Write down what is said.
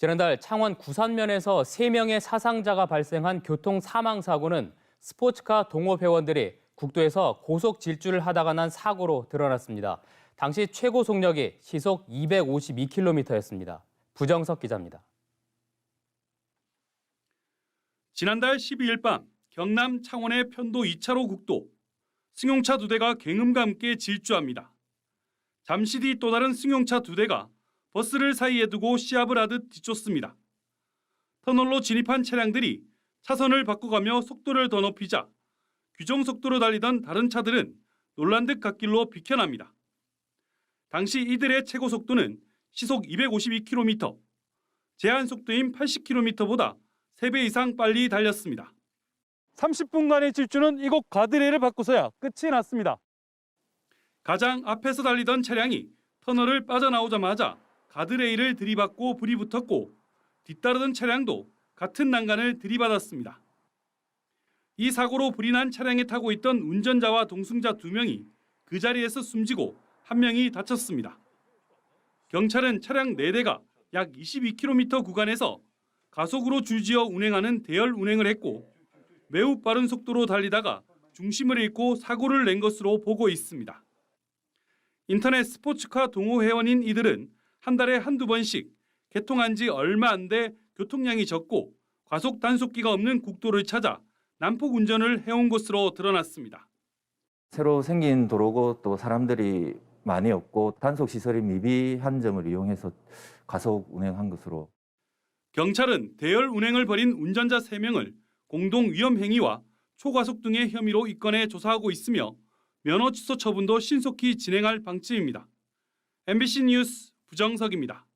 지난달 창원 구산면에서 3명의 사상자가 발생한 교통 사망 사고는 스포츠카 동호 회원들이 국도에서 고속 질주를 하다가 난 사고로 드러났습니다. 당시 최고 속력이 시속 252km였습니다. 부정석 기자입니다. 지난달 12일 밤 경남 창원의 편도 2차로 국도 승용차 두 대가 굉음과 함께 질주합니다. 잠시 뒤 또 다른 승용차 두 대가 버스를 사이에 두고 시합을 하듯 뒤쫓습니다. 터널로 진입한 차량들이 차선을 바꿔가며 속도를 더 높이자 규정 속도로 달리던 다른 차들은 놀란 듯 갓길로 비켜납니다. 당시 이들의 최고 속도는 시속 252km, 제한 속도인 80km보다 3배 이상 빨리 달렸습니다. 30분간의 질주는 이곳 가드레일을 바꾸서야 끝이 났습니다. 가장 앞에서 달리던 차량이 터널을 빠져나오자마자 가드레일을 들이받고 불이 붙었고 뒤따르던 차량도 같은 난간을 들이받았습니다. 이 사고로 불이 난 차량에 타고 있던 운전자와 동승자 두 명이 그 자리에서 숨지고 한 명이 다쳤습니다. 경찰은 차량 4대가 약 22km 구간에서 가속으로 줄지어 운행하는 대열 운행을 했고 매우 빠른 속도로 달리다가 중심을 잃고 사고를 낸 것으로 보고 있습니다. 인터넷 스포츠카 동호 회원인 이들은 한 달에 한두 번씩 개통한 지 얼마 안 돼 교통량이 적고 과속 단속기가 없는 국도를 찾아 난폭 운전을 해온 것으로 드러났습니다. 새로 생긴 도로고 또 사람들이 많이 없고 단속 시설이 미비한 점을 이용해서 가속 운행한 것으로 경찰은 대열 운행을 벌인 운전자 3명을 공동 위험 행위와 초과속 등의 혐의로 입건해 조사하고 있으며 면허 취소 처분도 신속히 진행할 방침입니다. MBC 뉴스 부정석입니다.